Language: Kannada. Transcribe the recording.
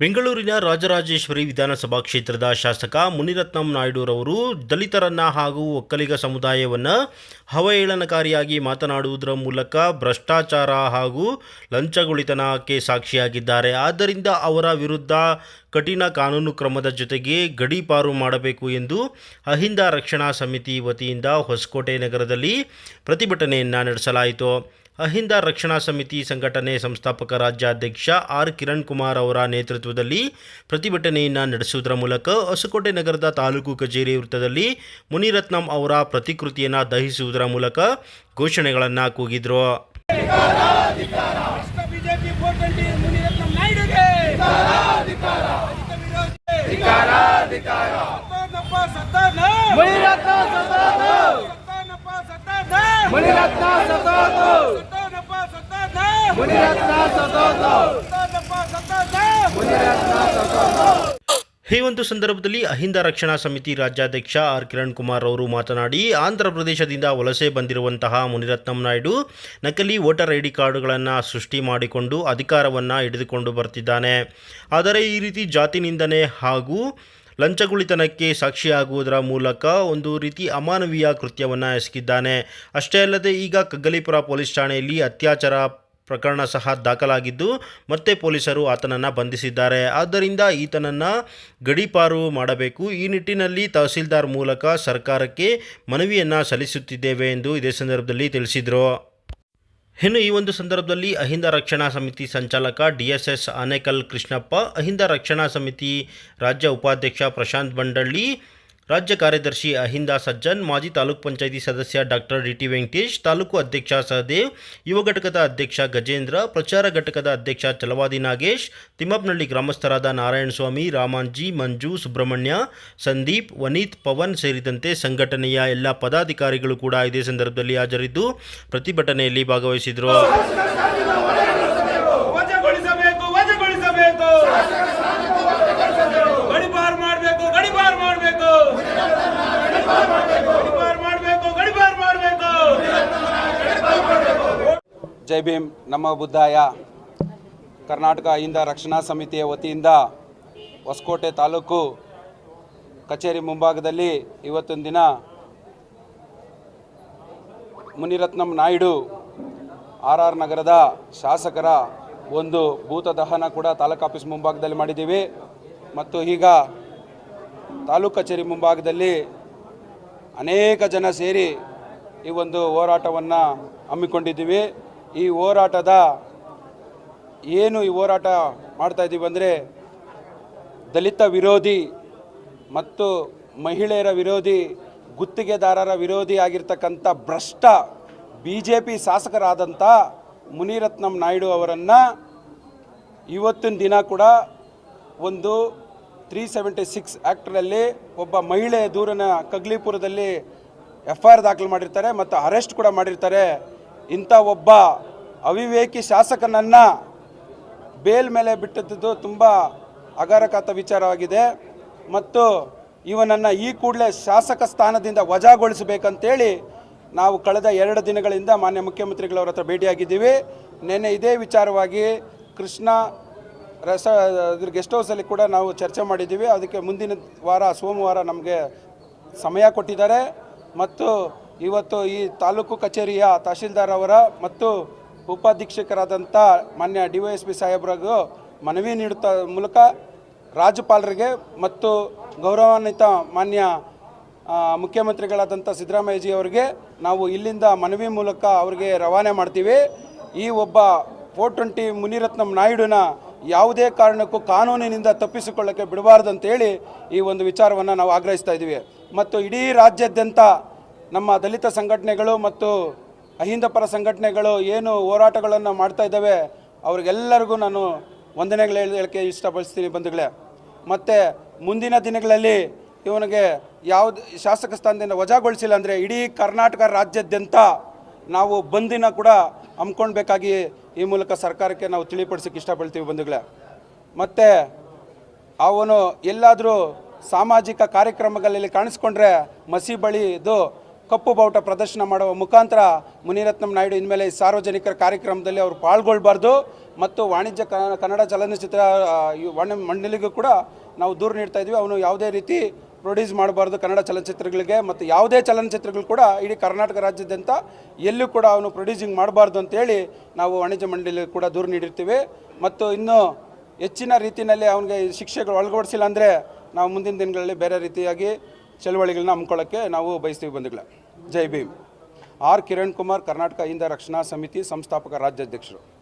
ಬೆಂಗಳೂರಿನ ರಾಜರಾಜೇಶ್ವರಿ ವಿಧಾನಸಭಾ ಕ್ಷೇತ್ರದ ಶಾಸಕ ಮುನಿರತ್ನಂ ನಾಯ್ಡುರವರು ದಲಿತರನ್ನ ಹಾಗೂ ಒಕ್ಕಲಿಗ ಸಮುದಾಯವನ್ನು ಅವಹೇಳನಕಾರಿಯಾಗಿ ಮಾತನಾಡುವುದರ ಮೂಲಕ ಭ್ರಷ್ಟಾಚಾರ ಹಾಗೂ ಲಂಚಗೊಳಿತನಕ್ಕೆ ಸಾಕ್ಷಿಯಾಗಿದ್ದಾರೆ. ಆದ್ದರಿಂದ ಅವರ ವಿರುದ್ಧ ಕಠಿಣ ಕಾನೂನು ಕ್ರಮದ ಜೊತೆಗೆ ಗಡೀಪಾರು ಮಾಡಬೇಕು ಎಂದು ಅಹಿಂದ ರಕ್ಷಣಾ ಸಮಿತಿ ವತಿಯಿಂದ ಹೊಸಕೋಟೆ ನಗರದಲ್ಲಿ ಪ್ರತಿಭಟನೆಯನ್ನು ನಡೆಸಲಾಯಿತು. ಅಹಿಂದ ರಕ್ಷಣಾ ಸಮಿತಿ ಸಂಘಟನೆ ಸಂಸ್ಥಾಪಕ ರಾಜ್ಯಾಧ್ಯಕ್ಷ ಆರ್ ಕಿರಣ್ ಕುಮಾರ್ ಅವರ ನೇತೃತ್ವದಲ್ಲಿ ಪ್ರತಿಭಟನೆಯನ್ನು ನಡೆಸುವುದರ ಮೂಲಕ ಹೊಸಕೋಟೆ ನಗರದ ತಾಲೂಕು ಕಚೇರಿ ವೃತ್ತದಲ್ಲಿ ಮುನಿರತ್ನಂ ಅವರ ಪ್ರತಿಕೃತಿಯನ್ನು ದಹಿಸುವುದರ ಮೂಲಕ ಘೋಷಣೆಗಳನ್ನು ಕೂಗಿದ್ರು. ಮುನಿರತ್ನ ಈ ಒಂದು ಸಂದರ್ಭದಲ್ಲಿ ಅಹಿಂದ ರಕ್ಷಣಾ ಸಮಿತಿ ರಾಜ್ಯಾಧ್ಯಕ್ಷ ಆರ್ ಕಿರಣ್ ಕುಮಾರ್ ಅವರು ಮಾತನಾಡಿ, ಆಂಧ್ರ ಪ್ರದೇಶದಿಂದ ವಲಸೆ ಬಂದಿರುವಂತಹ ಮುನಿರತ್ನಂ ನಾಯ್ಡು ನಕಲಿ ವೋಟರ್ ಐ ಡಿ ಕಾರ್ಡುಗಳನ್ನು ಸೃಷ್ಟಿ ಮಾಡಿಕೊಂಡು ಅಧಿಕಾರವನ್ನು ಹಿಡಿದುಕೊಂಡು ಬರ್ತಿದ್ದಾನೆ. ಆದರೆ ಈ ರೀತಿ ಜಾತಿ ನಿಂದನೆ ಹಾಗೂ ಲಂಚಗುಳಿತನಕ್ಕೆ ಸಾಕ್ಷಿಯಾಗುವುದರ ಮೂಲಕ ಒಂದು ರೀತಿ ಅಮಾನವೀಯ ಕೃತ್ಯವನ್ನು ಎಸಗಿದ್ದಾನೆ. ಅಷ್ಟೇ ಅಲ್ಲದೆ ಈಗ ಕಗ್ಗಲೀಪುರ ಪೊಲೀಸ್ ಠಾಣೆಯಲ್ಲಿ ಅತ್ಯಾಚಾರ ಪ್ರಕರಣ ಸಹ ದಾಖಲಾಗಿದ್ದು, ಮತ್ತೆ ಪೊಲೀಸರು ಆತನನ್ನು ಬಂಧಿಸಿದ್ದಾರೆ. ಆದ್ದರಿಂದ ಈತನನ್ನು ಗಡೀಪಾರು ಮಾಡಬೇಕು. ಈ ನಿಟ್ಟಿನಲ್ಲಿ ತಹಸೀಲ್ದಾರ್ ಮೂಲಕ ಸರ್ಕಾರಕ್ಕೆ ಮನವಿಯನ್ನು ಸಲ್ಲಿಸುತ್ತಿದ್ದೇವೆ ಎಂದು ಇದೇ ಸಂದರ್ಭದಲ್ಲಿ ತಿಳಿಸಿದರು. ಇನ್ನು ಈ ಒಂದು ಸಂದರ್ಭದಲ್ಲಿ ಅಹಿಂದ ರಕ್ಷಣಾ ಸಮಿತಿ ಸಂಚಾಲಕ D S S Anekal Krishnappa, AHINDA ರಕ್ಷಣಾ ಸಮಿತಿ ರಾಜ್ಯ ಉಪಾಧ್ಯಕ್ಷ ಪ್ರಶಾಂತ್ ಬಂಡಳ್ಳಿ ರಾಜ್ಯ ಕಾರ್ಯದರ್ಶಿ ಅಹಿಂದ ಸಜ್ಜನ್, ಮಾಜಿ ತಾಲೂಕ್ ಪಂಚಾಯಿತಿ ಸದಸ್ಯ doctor D T Venkatesh, taluk ಅಧ್ಯಕ್ಷ ಸಹದೇವ್, ಯುವ ಘಟಕದ ಅಧ್ಯಕ್ಷ ಗಜೇಂದ್ರ, ಪ್ರಚಾರ ಘಟಕದ ಅಧ್ಯಕ್ಷ ಚಲವಾದಿ ನಾಗೇಶ್, ತಿಮ್ಮಪ್ಪನಹಳ್ಳಿ ಗ್ರಾಮಸ್ಥರಾದ ನಾರಾಯಣಸ್ವಾಮಿ, ರಾಮಾಂಜಿ, ಮಂಜು, ಸುಬ್ರಹ್ಮಣ್ಯ, ಸಂದೀಪ್, ವನೀತ್, ಪವನ್ ಸೇರಿದಂತೆ ಸಂಘಟನೆಯ ಎಲ್ಲ ಪದಾಧಿಕಾರಿಗಳು ಕೂಡ ಇದೇ ಸಂದರ್ಭದಲ್ಲಿ ಹಾಜರಿದ್ದು ಪ್ರತಿಭಟನೆಯಲ್ಲಿ ಭಾಗವಹಿಸಿದರು ವಜಾಗೊಳಿಸಬೇಕು ವಜಾಗೊಳಿಸಬೇಕು ಗಡಿಪಾರ್ ಮಾಡಬೇಕು ಗಡಿಪಾರ್ ಮಾಡಬೇಕು ಗಡಿಪಾರ್ ಮಾಡಬೇಕು ಗಡಿಪಾರ್ ಮಾಡಬೇಕು ಜೈ ಭೀಮ್. ನಮ್ಮ ಬುದ್ಧಾಯ ಕರ್ನಾಟಕ ಅಹಿಂದ ರಕ್ಷಣಾ ಸಮಿತಿಯ ವತಿಯಿಂದ ಹೊಸಕೋಟೆ ತಾಲೂಕು ಕಚೇರಿ ಮುಂಭಾಗದಲ್ಲಿ ಇವತ್ತೊಂದು ದಿನ ಮುನಿರತ್ನಂ ನಾಯ್ಡು ಆರ್ ಆರ್ ನಗರದ ಶಾಸಕರ ಒಂದು ಭೂತ ದಹನ ಕೂಡ ತಾಲೂಕು ಆಫೀಸ್ ಮುಂಭಾಗದಲ್ಲಿ ಮಾಡಿದ್ದೀವಿ. ಮತ್ತು ಈಗ ತಾಲೂಕು ಕಚೇರಿ ಮುಂಭಾಗದಲ್ಲಿ ಅನೇಕ ಜನ ಸೇರಿ ಈ ಒಂದು ಹೋರಾಟವನ್ನು ಹಮ್ಮಿಕೊಂಡಿದ್ದೀವಿ. ಈ ಹೋರಾಟದ ಏನು ಈ ಹೋರಾಟ ಮಾಡ್ತಾ ಇದ್ದೀವಿ ಅಂದರೆ ದಲಿತ ವಿರೋಧಿ ಮತ್ತು ಮಹಿಳೆಯರ ವಿರೋಧಿ, ಗುತ್ತಿಗೆದಾರರ ವಿರೋಧಿ ಆಗಿರ್ತಕ್ಕಂಥ ಭ್ರಷ್ಟ ಬಿ ಜೆ ಪಿ ಶಾಸಕರಾದಂಥ ಮುನಿರತ್ನಂ ನಾಯ್ಡು ಅವರನ್ನು ಇವತ್ತಿನ ದಿನ ಕೂಡ ಒಂದು ತ್ರೀ ಸೆವೆಂಟಿ ಸಿಕ್ಸ್ ಆ್ಯಕ್ಟ್ರಲ್ಲಿ ಒಬ್ಬ ಮಹಿಳೆ ದೂರನ ಕಗ್ಲಿಪುರದಲ್ಲಿ ಎಫ್ ಐ ಆರ್ ದಾಖಲು ಮಾಡಿರ್ತಾರೆ ಮತ್ತು ಅರೆಸ್ಟ್ ಕೂಡ ಮಾಡಿರ್ತಾರೆ. ಇಂಥ ಒಬ್ಬ ಅವಿವೇಕಿ ಶಾಸಕನನ್ನು ಬೇಲ್ ಮೇಲೆ ಬಿಟ್ಟದ್ದು ತುಂಬ ಅಗಾರಕಾತ ವಿಚಾರವಾಗಿದೆ ಮತ್ತು ಇವನನ್ನು ಈ ಕೂಡಲೇ ಶಾಸಕ ಸ್ಥಾನದಿಂದ ವಜಾಗೊಳಿಸಬೇಕಂತೇಳಿ ನಾವು ಕಳೆದ ಎರಡು ದಿನಗಳಿಂದ ಮಾನ್ಯ ಮುಖ್ಯಮಂತ್ರಿಗಳವ್ರ ಹತ್ರ ಭೇಟಿಯಾಗಿದ್ದೀವಿ. ನಿನ್ನೆ ಇದೇ ವಿಚಾರವಾಗಿ ಕೃಷ್ಣ ರೆಸ ಇದ್ರ ಗೆಸ್ಟ್ ಹೌಸಲ್ಲಿ ಕೂಡ ನಾವು ಚರ್ಚೆ ಮಾಡಿದ್ದೀವಿ. ಅದಕ್ಕೆ ಮುಂದಿನ ವಾರ ಸೋಮವಾರ ನಮಗೆ ಸಮಯ ಕೊಟ್ಟಿದ್ದಾರೆ. ಮತ್ತು ಇವತ್ತು ಈ ತಾಲೂಕು ಕಚೇರಿಯ ತಹಶೀಲ್ದಾರ್ ಅವರ ಮತ್ತು ಉಪಾಧೀಕ್ಷಕರಾದಂಥ ಮಾನ್ಯ ಡಿ ವೈ ಎಸ್ ಪಿ ಸಾಹೇಬ್ರಿಗೂ ಮನವಿ ನೀಡುತ್ತಾ ಮೂಲಕ ರಾಜ್ಯಪಾಲರಿಗೆ ಮತ್ತು ಗೌರವಾನ್ವಿತ ಮಾನ್ಯ ಮುಖ್ಯಮಂತ್ರಿಗಳಾದಂಥ ಸಿದ್ದರಾಮಯ್ಯಜಿ ಅವರಿಗೆ ನಾವು ಇಲ್ಲಿಂದ ಮನವಿ ಮೂಲಕ ಅವರಿಗೆ ರವಾನೆ ಮಾಡ್ತೀವಿ. ಈ ಒಬ್ಬ ಫೋರ್ ಟ್ವೆಂಟಿ ಮುನಿರತ್ನಂ ನಾಯ್ಡುನ ಯಾವುದೇ ಕಾರಣಕ್ಕೂ ಕಾನೂನಿನಿಂದ ತಪ್ಪಿಸಿಕೊಳ್ಳೋಕ್ಕೆ ಬಿಡಬಾರ್ದು ಅಂತೇಳಿ ಈ ಒಂದು ವಿಚಾರವನ್ನು ನಾವು ಆಗ್ರಹಿಸ್ತಾ ಇದ್ದೀವಿ. ಮತ್ತು ಇಡೀ ರಾಜ್ಯಾದ್ಯಂತ ನಮ್ಮ ದಲಿತ ಸಂಘಟನೆಗಳು ಮತ್ತು ಅಹಿಂದ ಪರ ಸಂಘಟನೆಗಳು ಏನು ಹೋರಾಟಗಳನ್ನು ಮಾಡ್ತಾ ಇದ್ದಾವೆ, ಅವ್ರಿಗೆಲ್ಲರಿಗೂ ನಾನು ವಂದನೆಗಳು ಹೇಳಿಕೆ ಇಷ್ಟಪಡಿಸ್ತೀನಿ ಬಂಧುಗಳೇ. ಮತ್ತು ಮುಂದಿನ ದಿನಗಳಲ್ಲಿ ಇವನಿಗೆ ಯಾವುದು, ಶಾಸಕ ಸ್ಥಾನದಿಂದ ವಜಾಗೊಳಿಸಿಲ್ಲ ಅಂದರೆ ಇಡೀ ಕರ್ನಾಟಕ ರಾಜ್ಯಾದ್ಯಂತ ನಾವು ಬಂದಿನ ಕೂಡ ಹಮ್ಮಿಕೊಳ್ಬೇಕಾಗಿ ಈ ಮೂಲಕ ಸರ್ಕಾರಕ್ಕೆ ನಾವು ತಿಳಿಪಡಿಸೋಕ್ಕೆ ಇಷ್ಟಪಡ್ತೀವಿ ಬಂಧುಗಳೇ. ಮತ್ತು ಅವನು ಎಲ್ಲಾದರೂ ಸಾಮಾಜಿಕ ಕಾರ್ಯಕ್ರಮಗಳಲ್ಲಿ ಕಾಣಿಸ್ಕೊಂಡ್ರೆ ಮಸಿ ಬಳಿ ಇದು ಕಪ್ಪು ಬಾವುಟ ಪ್ರದರ್ಶನ ಮಾಡುವ ಮುಖಾಂತರ ಮುನಿರತ್ನಂ ನಾಯ್ಡು ಇನ್ಮೇಲೆ ಸಾರ್ವಜನಿಕರ ಕಾರ್ಯಕ್ರಮದಲ್ಲಿ ಅವರು ಪಾಲ್ಗೊಳ್ಬಾರ್ದು ಮತ್ತು ವಾಣಿಜ್ಯ ಕನ್ನಡ ಚಲನಚಿತ್ರ ವಾಣಿ ಮಂಡಳಿಗೂ ಕೂಡ ನಾವು ದೂರು ನೀಡ್ತಾ ಇದ್ವಿ. ಅವನು ಯಾವುದೇ ರೀತಿ ಪ್ರೊಡ್ಯೂಸ್ ಮಾಡಬಾರ್ದು ಕನ್ನಡ ಚಲನಚಿತ್ರಗಳಿಗೆ ಮತ್ತು ಯಾವುದೇ ಚಲನಚಿತ್ರಗಳು ಕೂಡ ಇಡೀ ಕರ್ನಾಟಕ ರಾಜ್ಯದಂತ ಎಲ್ಲೂ ಕೂಡ ಅವನು ಪ್ರೊಡ್ಯೂಸಿಂಗ್ ಮಾಡಬಾರ್ದು ಅಂತೇಳಿ ನಾವು ವಾಣಿಜ್ಯ ಮಂಡಳಿ ಕೂಡ ದೂರು ನೀಡಿರ್ತೀವಿ. ಮತ್ತು ಇನ್ನು ಹೆಚ್ಚಿನ ರೀತಿಯಲ್ಲಿ ಅವನಿಗೆ ಶಿಕ್ಷೆಗಳು ಒಳಗೊಡಿಸಿಲ್ಲ ಅಂದರೆ ನಾವು ಮುಂದಿನ ದಿನಗಳಲ್ಲಿ ಬೇರೆ ರೀತಿಯಾಗಿ ಚಳವಳಿಗಳನ್ನ ಹಮ್ಮಿಕೊಳ್ಳೋಕ್ಕೆ ನಾವು ಬಯಸ್ತೀವಿ ಬಂಧುಗಳೇ. ಜೈ ಭೀಮ್. ಆರ್ ಕಿರಣ್ ಕುಮಾರ್ ಕರ್ನಾಟಕ ಹಿಂದ ರಕ್ಷಣಾ ಸಮಿತಿ ಸಂಸ್ಥಾಪಕ ರಾಜ್ಯಾಧ್ಯಕ್ಷರು.